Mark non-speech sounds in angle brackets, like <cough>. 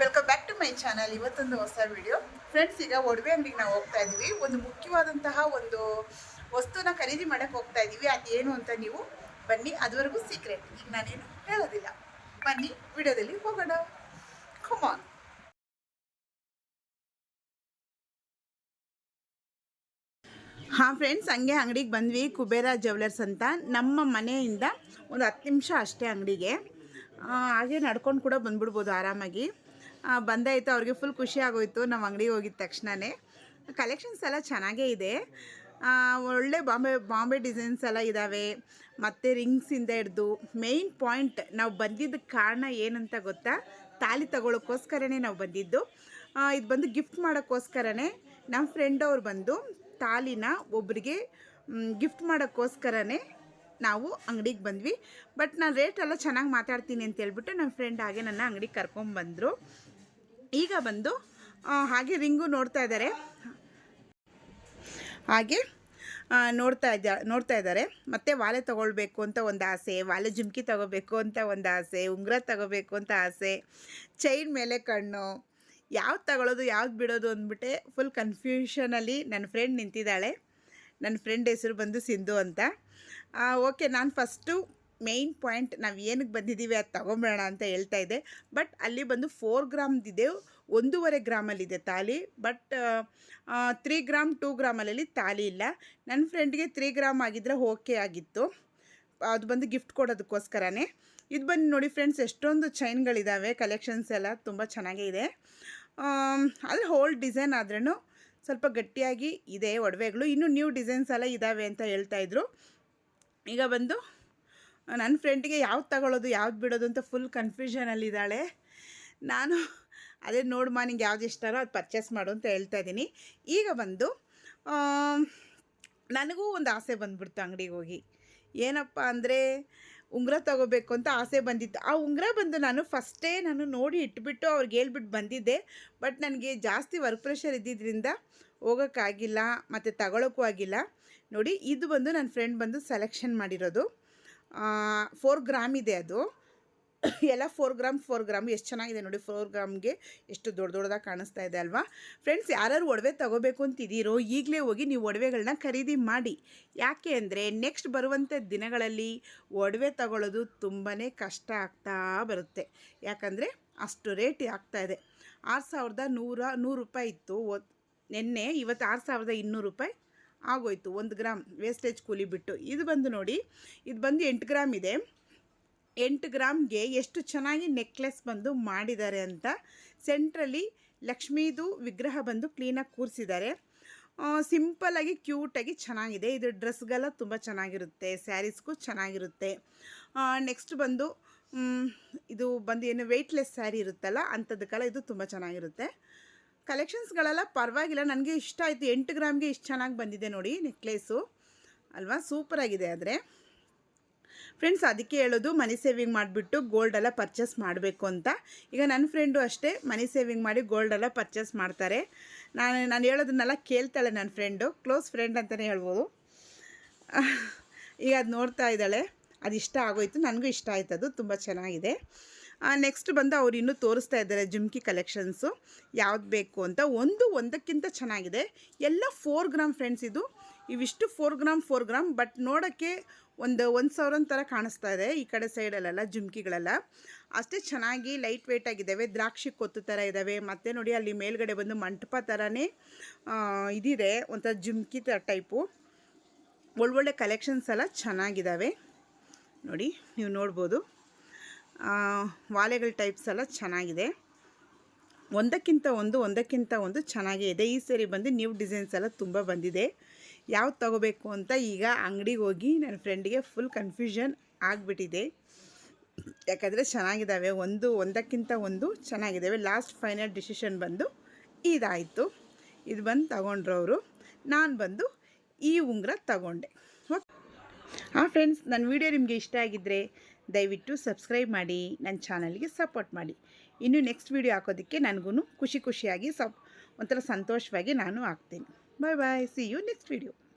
Welcome back to my channel ಇವತ್ತೊಂದು ಹೊಸ video friends ಈಗ ಒಡವೆ ಅಂಗಡಿಗೆ ನಾವು ಹೋಗ್ತಾ ಇದ್ದೀವಿ. ಒಂದು ಮುಖ್ಯವಾದಂತಹ ಒಂದು ವಸ್ತುನ ಖರೀದಿ ಮಾಡಕ್ಕೆ ಹೋಗ್ತಾ ಇದ್ದೀವಿ. ಅದೇನು ಅಂತ ನೀವು ಬನ್ನಿ. ಅದುವರೆಗೂ ಸೀಕ್ರೆಟ್ ಈಗ ನಾನೇನು ಹೇಳೋದಿಲ್ಲ. ಬನ್ನಿ, ವಿಡಿಯೋದಲ್ಲಿ ಹೋಗೋಣ. ಕುಮಾರ್ ಹಾಂ ಫ್ರೆಂಡ್ಸ್ ಹಂಗೆ ಅಂಗಡಿಗೆ ಬಂದ್ವಿ. ಕುಬೇರ ಜ್ಯುವೆಲರ್ಸ್ ಅಂತ. ನಮ್ಮ ಮನೆಯಿಂದ ಒಂದು ಹತ್ತು ನಿಮಿಷ ಅಷ್ಟೇ ಅಂಗಡಿಗೆ. ಹಾಗೆ ನಡ್ಕೊಂಡು ಕೂಡ ಬಂದ್ಬಿಡ್ಬೋದು ಆರಾಮಾಗಿ. ಬಂದಾಯ್ತು ಅವ್ರಿಗೆ ಫುಲ್ ಖುಷಿ ಆಗೋಯ್ತು. ನಾವು ಅಂಗಡಿಗೆ ಹೋಗಿದ ತಕ್ಷಣವೇ ಕಲೆಕ್ಷನ್ಸ್ ಎಲ್ಲ ಚೆನ್ನಾಗೇ ಇದೆ. ಒಳ್ಳೆ ಬಾಂಬೆ ಬಾಂಬೆ ಡಿಸೈನ್ಸ್ ಎಲ್ಲ ಇದ್ದಾವೆ ಮತ್ತು ರಿಂಗ್ಸಿಂದ ಹಿಡ್ದು ಮೇಯ್ನ್ ಪಾಯಿಂಟ್ ನಾವು ಬಂದಿದ್ದ ಕಾರಣ ಏನಂತ ಗೊತ್ತಾ? ತಾಲಿ ತಗೊಳ್ಳೋಕ್ಕೋಸ್ಕರನೇ ನಾವು ಬಂದಿದ್ದು. ಇದು ಬಂದು ಗಿಫ್ಟ್ ಮಾಡೋಕ್ಕೋಸ್ಕರನೇ ನಮ್ಮ ಫ್ರೆಂಡ್ ಅವ್ರು ಬಂದು ತಾಲಿನ ಒಬ್ಬರಿಗೆ ಗಿಫ್ಟ್ ಮಾಡೋಕ್ಕೋಸ್ಕರನೇ ನಾವು ಅಂಗಡಿಗೆ ಬಂದ್ವಿ. ಬಟ್ ನಾನು ರೇಟ್ ಎಲ್ಲ ಚೆನ್ನಾಗಿ ಮಾತಾಡ್ತೀನಿ ಅಂತ ಹೇಳ್ಬಿಟ್ಟು ನನ್ನ ಫ್ರೆಂಡ್ ಹಾಗೆ ನನ್ನ ಅಂಗಡಿಗೆ ಕರ್ಕೊಂಬಂದರು ಈಗ ಬಂದು ಹಾಗೆ ರಿಂಗು ನೋಡ್ತಾ ಇದ್ದಾರೆ ಹಾಗೆ ನೋಡ್ತಾ ಇದ್ದ, ನೋಡ್ತಾ ಇದ್ದಾರೆ ಮತ್ತು ವಾಲೆ ತೊಗೊಳ್ಬೇಕು ಅಂತ ಒಂದು ಆಸೆ ವಾಲೆ ಜುಮ್ಕಿ ತೊಗೋಬೇಕು ಅಂತ ಒಂದು ಆಸೆ, ಉಂಗುರ ತೊಗೋಬೇಕು ಅಂತ ಆಸೆ ಚೈನ್ ಮೇಲೆ ಕಣ್ಣು, ಯಾವ್ದು ತಗೊಳ್ಳೋದು ಯಾವ್ದು ಬಿಡೋದು ಅಂದ್ಬಿಟ್ಟೆ ಫುಲ್ ಕನ್ಫ್ಯೂಷನಲ್ಲಿ ನನ್ನ ಫ್ರೆಂಡ್ ನಿಂತಿದ್ದಾಳೆ. ನನ್ನ ಫ್ರೆಂಡ್ ಹೆಸರು ಬಂದು ಸಿಂಧು ಅಂತ. ಓಕೆ ನಾನು ಫಸ್ಟು ಮೇಯ್ನ್ ಪಾಯಿಂಟ್ ನಾವು ಏನಕ್ಕೆ ಬಂದಿದ್ದೀವಿ ಅದು ತೊಗೊಂಬೇಡ ಅಂತ ಹೇಳ್ತಾ ಇದ್ದೆ. ಬಟ್ ಅಲ್ಲಿ ಬಂದು ಫೋರ್ ಗ್ರಾಮ್ದಿದೆ ಒಂದೂವರೆ ಗ್ರಾಮಲ್ಲಿದೆ ತಾಲಿ. ಬಟ್ ತ್ರೀ ಗ್ರಾಮ್ ಟೂ ಗ್ರಾಮಲ್ಲಿ ತಾಲಿ ಇಲ್ಲ. ನನ್ನ ಫ್ರೆಂಡ್ಗೆ ತ್ರೀ ಗ್ರಾಮ್ ಆಗಿದ್ದರೆ ಓಕೆ ಆಗಿತ್ತು. ಅದು ಬಂದು ಗಿಫ್ಟ್ ಕೊಡೋದಕ್ಕೋಸ್ಕರನೇ. ಇದು ಬಂದು ನೋಡಿ ಫ್ರೆಂಡ್ಸ್ ಎಷ್ಟೊಂದು ಚೈನ್ಗಳಿದ್ದಾವೆ ಕಲೆಕ್ಷನ್ಸ್ ಎಲ್ಲ ತುಂಬ ಚೆನ್ನಾಗೇ ಇದೆ. ಅಲ್ಲಿ ಹೋಲ್ಡ್ ಡಿಸೈನ್ ಆದ್ರೂ ಸ್ವಲ್ಪ ಗಟ್ಟಿಯಾಗಿ ಇದೆ ಒಡವೆಗಳು. ಇನ್ನೂ ನ್ಯೂ ಡಿಸೈನ್ಸ್ ಎಲ್ಲ ಇದ್ದಾವೆ ಅಂತ ಹೇಳ್ತಾ ಇದ್ರು. ಈಗ ಬಂದು ನನ್ನ ಫ್ರೆಂಡಿಗೆ ಯಾವ್ದು ತಗೊಳ್ಳೋದು ಯಾವ್ದು ಬಿಡೋದು ಅಂತ ಫುಲ್ ಕನ್ಫ್ಯೂಷನಲ್ಲಿದ್ದಾಳೆ ನಾನು ಅದೇ ನೋಡಮ್ಮ ನಿಂಗೆ ಯಾವ್ದು ಇಷ್ಟನೋ ಅದು ಪರ್ಚೇಸ್ ಮಾಡು ಅಂತ ಹೇಳ್ತಾ ಇದ್ದೀನಿ. ಈಗ ಬಂದು ನನಗೂ ಒಂದು ಆಸೆ ಬಂದ್ಬಿಡ್ತು ಅಂಗಡಿಗೆ ಹೋಗಿ. ಏನಪ್ಪ ಅಂದರೆ ಉಂಗುರ ತಗೋಬೇಕು ಅಂತ ಆಸೆ ಬಂದಿತ್ತು. ಆ ಉಂಗುರ ಬಂದು ನಾನು ಫಸ್ಟೇ ನಾನು ನೋಡಿ ಇಟ್ಬಿಟ್ಟು ಅವ್ರಿಗೆ ಹೇಳ್ಬಿಟ್ಟು ಬಂದಿದ್ದೆ. ಬಟ್ ನನಗೆ ಜಾಸ್ತಿ ವರ್ಕ್ ಪ್ರೆಷರ್ ಇದ್ದಿದ್ದರಿಂದ ಹೋಗೋಕ್ಕಾಗಿಲ್ಲ, ಮತ್ತು ತಗೊಳ್ಳೋಕ್ಕೂ ಆಗಿಲ್ಲ. ನೋಡಿ, ಇದು ಬಂದು ನನ್ನ ಫ್ರೆಂಡ್ ಬಂದು ಸೆಲೆಕ್ಷನ್ ಮಾಡಿರೋದು. ಫೋರ್ ಗ್ರಾಮ್ ಇದೆ ಅದು. <coughs> ಎಲ್ಲ ಫೋರ್ ಗ್ರಾಮ್ ಫೋರ್ ಗ್ರಾಮ್, ಎಷ್ಟು ಚೆನ್ನಾಗಿದೆ ನೋಡಿ ಫೋರ್ ಗ್ರಾಮ್ಗೆ ಎಷ್ಟು ದೊಡ್ಡ ದೊಡ್ಡದಾಗಿ ಕಾಣಿಸ್ತಾ ಇದೆ ಅಲ್ವಾ? ಫ್ರೆಂಡ್ಸ್ ಯಾರು ಒಡವೆ ತಗೋಬೇಕು ಅಂತಿದ್ದೀರೋ, ಈಗಲೇ ಹೋಗಿ ನೀವು ಒಡವೆಗಳನ್ನ ಖರೀದಿ ಮಾಡಿ. ಯಾಕೆ ಅಂದರೆ ನೆಕ್ಸ್ಟ್ ಬರುವಂಥ ದಿನಗಳಲ್ಲಿ ಒಡವೆ ತಗೊಳ್ಳೋದು ತುಂಬಾ ಕಷ್ಟ ಆಗ್ತಾ ಬರುತ್ತೆ. ಯಾಕಂದರೆ, ಅಷ್ಟು ರೇಟ್ ಆಗ್ತಾ ಇದೆ. ಆರು ಸಾವಿರದ ನೂರ, ನೂರು ರೂಪಾಯಿ ಇತ್ತು. ನಿನ್ನೆ ಇವತ್ತು ಆರು ಸಾವಿರದ ಇನ್ನೂರು ರೂಪಾಯಿ ಆಗೋಯ್ತು. ಒಂದು ಗ್ರಾಮ್ ವೇಸ್ಟೇಜ್ ಕೂಲಿ ಬಿಟ್ಟು. ಇದು ಬಂದು ನೋಡಿ, ಇದು ಬಂದು ಎಂಟು ಗ್ರಾಮ್ ಇದೆ. ಎಂಟು ಗ್ರಾಮ್ಗೆ ಎಷ್ಟು ಚೆನ್ನಾಗಿ ನೆಕ್ಲೆಸ್ ಬಂದು ಮಾಡಿದ್ದಾರೆ ಅಂತ ಸೆಂಟ್ರಲ್ಲಿ ಲಕ್ಷ್ಮೀದು ವಿಗ್ರಹ ಬಂದು ಕ್ಲೀನಾಗಿ ಕೂರಿಸಿದ್ದಾರೆ. ಸಿಂಪಲ್ಲಾಗಿ ಕ್ಯೂಟಾಗಿ ಚೆನ್ನಾಗಿದೆ. ಇದು ಡ್ರೆಸ್ಗೆಲ್ಲ ತುಂಬ ಚೆನ್ನಾಗಿರುತ್ತೆ. ಸ್ಯಾರೀಸ್ಗೂ ಚೆನ್ನಾಗಿರುತ್ತೆ. ನೆಕ್ಸ್ಟ್ ಬಂದು ಇದು ಬಂದು ಏನು ವೆಯ್ಟ್ಲೆಸ್ ಸ್ಯಾರಿ ಇರುತ್ತಲ್ಲ, ಅಂಥದ್ದಕ್ಕೆಲ್ಲ ಇದು ತುಂಬ ಚೆನ್ನಾಗಿರುತ್ತೆ. ಕಲೆಕ್ಷನ್ಸ್ಗಳೆಲ್ಲ ಪರವಾಗಿಲ್ಲ. ನನಗೆ ಇಷ್ಟ ಆಯಿತು. ಎಂಟು ಗ್ರಾಮ್ಗೆ ಇಷ್ಟು ಚೆನ್ನಾಗಿ ಬಂದಿದೆ ನೋಡಿ ನೆಕ್ಲೇಸು. ಅಲ್ವಾ? ಸೂಪರಾಗಿದೆ ಆದರೆ. ಫ್ರೆಂಡ್ಸ್ ಅದಕ್ಕೆ ಹೇಳೋದು ಮನಿ ಸೇವಿಂಗ್ ಮಾಡಿಬಿಟ್ಟು ಗೋಲ್ಡೆಲ್ಲ ಪರ್ಚೇಸ್ ಮಾಡಬೇಕು ಅಂತ. ಈಗ ನನ್ನ ಫ್ರೆಂಡು ಅಷ್ಟೇ ಮನಿ ಸೇವಿಂಗ್ ಮಾಡಿ ಗೋಲ್ಡೆಲ್ಲ ಪರ್ಚೇಸ್ ಮಾಡ್ತಾರೆ. ನಾನು ನಾನು ಹೇಳೋದನ್ನೆಲ್ಲ ಕೇಳ್ತಾಳೆ ನನ್ನ ಫ್ರೆಂಡು ಕ್ಲೋಸ್ ಫ್ರೆಂಡ್ ಅಂತಲೇ ಹೇಳ್ಬೋದು. <laughs> ಈಗ ಅದು ನೋಡ್ತಾ ಇದ್ದಾಳೆ. ಅದು ಇಷ್ಟ ಆಗೋಯ್ತು, ನನಗೂ ಇಷ್ಟ ಆಯ್ತು, ಅದು ತುಂಬ ಚೆನ್ನಾಗಿದೆ. ನೆಕ್ಸ್ಟ್ ಬಂದು ಅವ್ರು ಇನ್ನೂ ತೋರಿಸ್ತಾ ಇದ್ದಾರೆ ಜುಮ್ಕಿ ಕಲೆಕ್ಷನ್ಸು ಯಾವ್ದು ಬೇಕು ಅಂತ. ಒಂದು ಒಂದಕ್ಕಿಂತ ಚೆನ್ನಾಗಿದೆ. ಎಲ್ಲ ಫೋರ್ ಗ್ರಾಮ್ ಫ್ರೆಂಡ್ಸ್ ಇದು. ಇವಿಷ್ಟು four gram four gram but ನೋಡೋಕ್ಕೆ ಒಂದು ಒಂದು ಸಾವಿರ ಥರ ಕಾಣಿಸ್ತಾ ಇದೆ ಈ ಕಡೆ ಸೈಡಲ್ಲೆಲ್ಲ ಜುಮ್ಕಿಗಳೆಲ್ಲ ಅಷ್ಟೇ ಚೆನ್ನಾಗಿ ಲೈಟ್ ವೆಯ್ಟ್ ಆಗಿದ್ದಾವೆ. ದ್ರಾಕ್ಷಿ ಕೊತ್ತು ಥರ ಇದ್ದಾವೆ. ಮತ್ತು ನೋಡಿ ಅಲ್ಲಿ ಮೇಲ್ಗಡೆ ಬಂದು ಮಂಟಪ ಥರನೇ ಇದಿದೆ. ಒಂಥರ ಜುಮ್ಕಿ ಥರ ಟೈಪು ಒಳ್ಳೊಳ್ಳೆ ಕಲೆಕ್ಷನ್ಸ್ ಎಲ್ಲ ಚೆನ್ನಾಗಿದ್ದಾವೆ. ನೋಡಿ, ನೀವು ನೋಡ್ಬೋದು. ವಾಲೆಗಳ ಟೈಪ್ಸ್ ಎಲ್ಲ ಚೆನ್ನಾಗಿದೆ. ಒಂದಕ್ಕಿಂತ ಒಂದು ಒಂದಕ್ಕಿಂತ ಒಂದು ಚೆನ್ನಾಗೇ ಇದೆ. ಈ ಸರಿ ಬಂದು ನ್ಯೂ ಡಿಸೈನ್ಸ್ ಎಲ್ಲ ತುಂಬ ಬಂದಿದೆ. ಯಾವ್ದು ತಗೋಬೇಕು ಅಂತ ಈಗ ಅಂಗಡಿಗೆ ಹೋಗಿ ನನ್ನ ಫ್ರೆಂಡಿಗೆ ಫುಲ್ ಕನ್ಫ್ಯೂಷನ್ ಆಗಿಬಿಟ್ಟಿದೆ. ಯಾಕಂದರೆ ಚೆನ್ನಾಗಿದ್ದಾವೆ ಒಂದು, ಒಂದಕ್ಕಿಂತ ಒಂದು ಚೆನ್ನಾಗಿದ್ದಾವೆ ಲಾಸ್ಟ್ ಫೈನಲ್ ಡಿಸಿಷನ್ ಬಂದು ಇದಾಯಿತು. ಇದು ಬಂದು ತಗೊಂಡ್ರು ಅವರು ನಾನು ಬಂದು ಈ ಉಂಗುರ ತಗೊಂಡೆ. ಹಾಂ ಫ್ರೆಂಡ್ಸ್ ನನ್ನ ವಿಡಿಯೋ ನಿಮಗೆ ಇಷ್ಟ ಆಗಿದ್ದರೆ ದಯವಿಟ್ಟು ಸಬ್ಸ್ಕ್ರೈಬ್ ಮಾಡಿ, ನನ್ನ ಚಾನಲ್ಗೆ ಸಪೋರ್ಟ್ ಮಾಡಿ. ಇನ್ನು ನೆಕ್ಸ್ಟ್ ವೀಡಿಯೋ ಹಾಕೋದಕ್ಕೆ ನನಗೂ ಖುಷಿ ಖುಷಿಯಾಗಿ ಸಪ್, ಒಂಥರ ಸಂತೋಷವಾಗಿ ನಾನು ಹಾಕ್ತೀನಿ. Bye bye see you next video